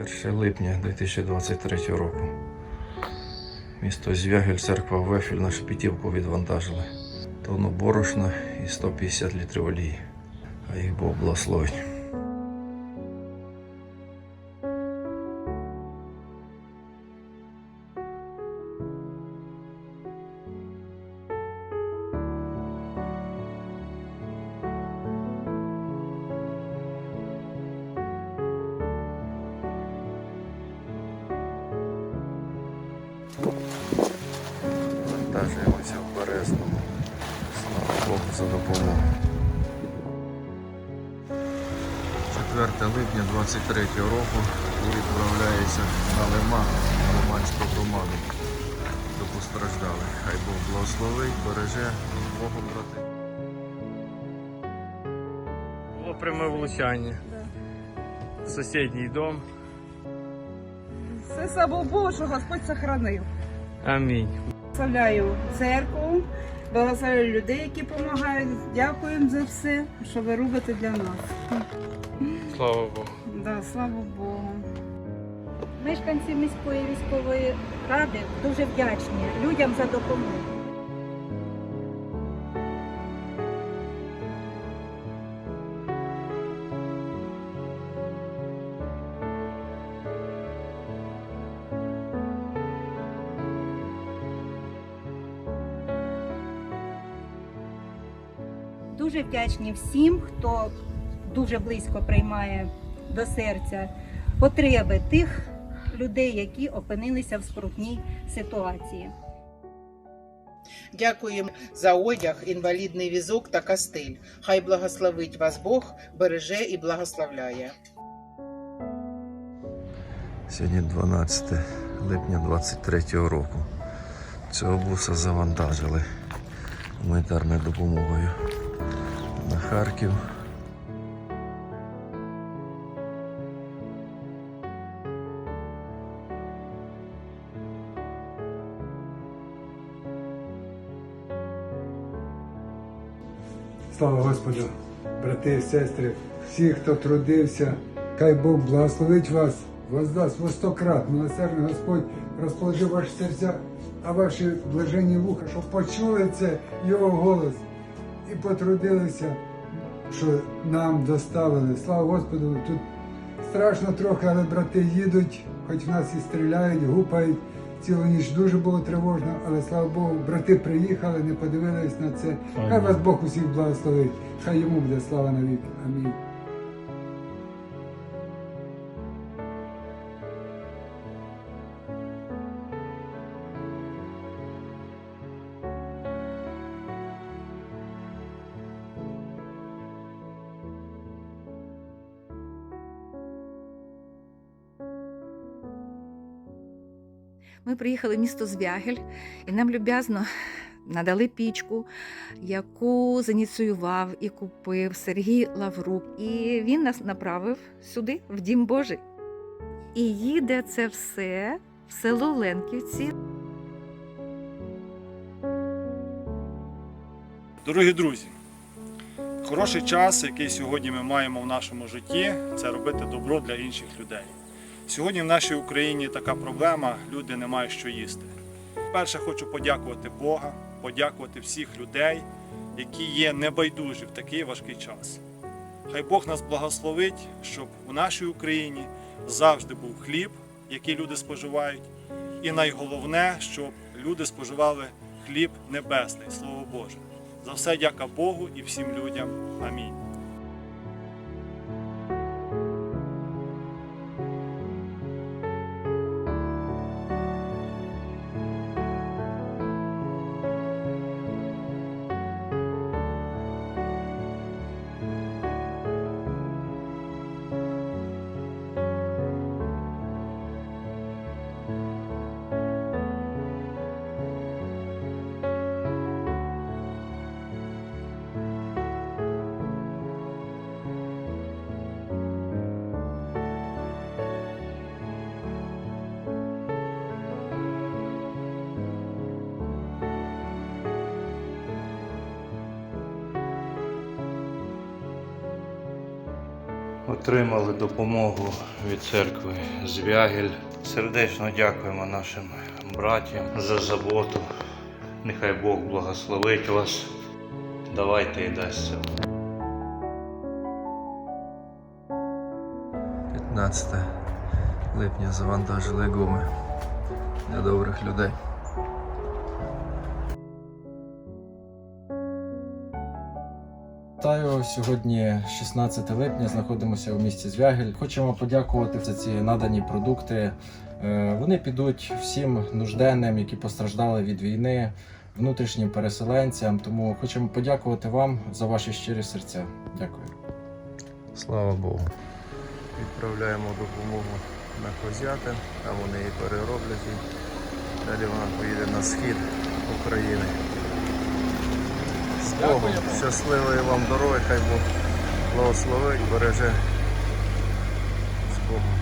1 липня 2023 року. Місто Звягель, церква Вефіль на Шепетівку відвантажили. Тонну борошна і 150 літрів олії. А їх Бог благословить. Вантажуємося в Березному. Слава Богу за допомогу. 4 липня 23 року відправляється на Лиман, на Лиманську громаду до постраждалих. Хай Бог благословить, береже Богом брати. Було пряме влучання. В сусідній дом. Все Богу, що Господь сохранив. Амінь. Благословляю церкву, благословляю людей, які допомагають. Дякуємо за все, що ви робите для нас. Слава Богу. Да, слава Богу. Мешканці міської військової ради дуже вдячні людям за допомогу. Дуже вдячні всім, хто дуже близько приймає до серця потреби тих людей, які опинилися в скрутній ситуації. Дякуємо за одяг, інвалідний візок та кастиль. Хай благословить вас Бог, береже і благословляє. Сьогодні 12 липня 23 року. Цього буса завантажили гуманітарною допомогою на Харків. Слава Господу, брати і сестри, всі, хто трудився, хай Бог благословить вас, воздасть во сто крат. Милосердний Господь розположив ваші серця, а ваші блаженні вуха, щоб почули це Його голос і потрудилися, що нам доставили. Слава Господу, тут страшно трохи, але брати їдуть, хоч в нас і стріляють, гупають. Цілу ніч дуже було тривожно, але слава Богу, брати приїхали, не подивились на це. Хай вас Бог усіх благословить. Хай йому буде слава навіки. Амінь. Ми приїхали в місто Звягель, і нам люб'язно надали пічку, яку зініціював і купив Сергій Лаврук. І він нас направив сюди, в Дім Божий. І їде це все в село Ленківці. Дорогі друзі, хороший час, який сьогодні ми маємо в нашому житті, це робити добро для інших людей. Сьогодні в нашій Україні така проблема, люди не мають що їсти. Перше хочу подякувати Бога, подякувати всіх людей, які є небайдужі в такий важкий час. Хай Бог нас благословить, щоб у нашій Україні завжди був хліб, який люди споживають, і найголовне, щоб люди споживали хліб небесний, Слово Боже. За все дяка Богу і всім людям. Амінь. Отримали допомогу від церкви Звягель. Сердечно дякуємо нашим братям за заботу. Нехай Бог благословить вас. Давайте і дасть сил. 15 липня завантажили гуми для добрих людей. Вітаю сьогодні 16 липня. Знаходимося у місті Звягель. Хочемо подякувати за ці надані продукти. Е, Вони підуть всім нужденним, які постраждали від війни, внутрішнім переселенцям. Тому хочемо подякувати вам за ваші щирі серця. Дякую. Слава Богу. Відправляємо допомогу на Козятин, там вони її перероблять і далі вона поїде на схід України. Богу, Щасливої вам дороги, хай Бог благословить, береже з Богом.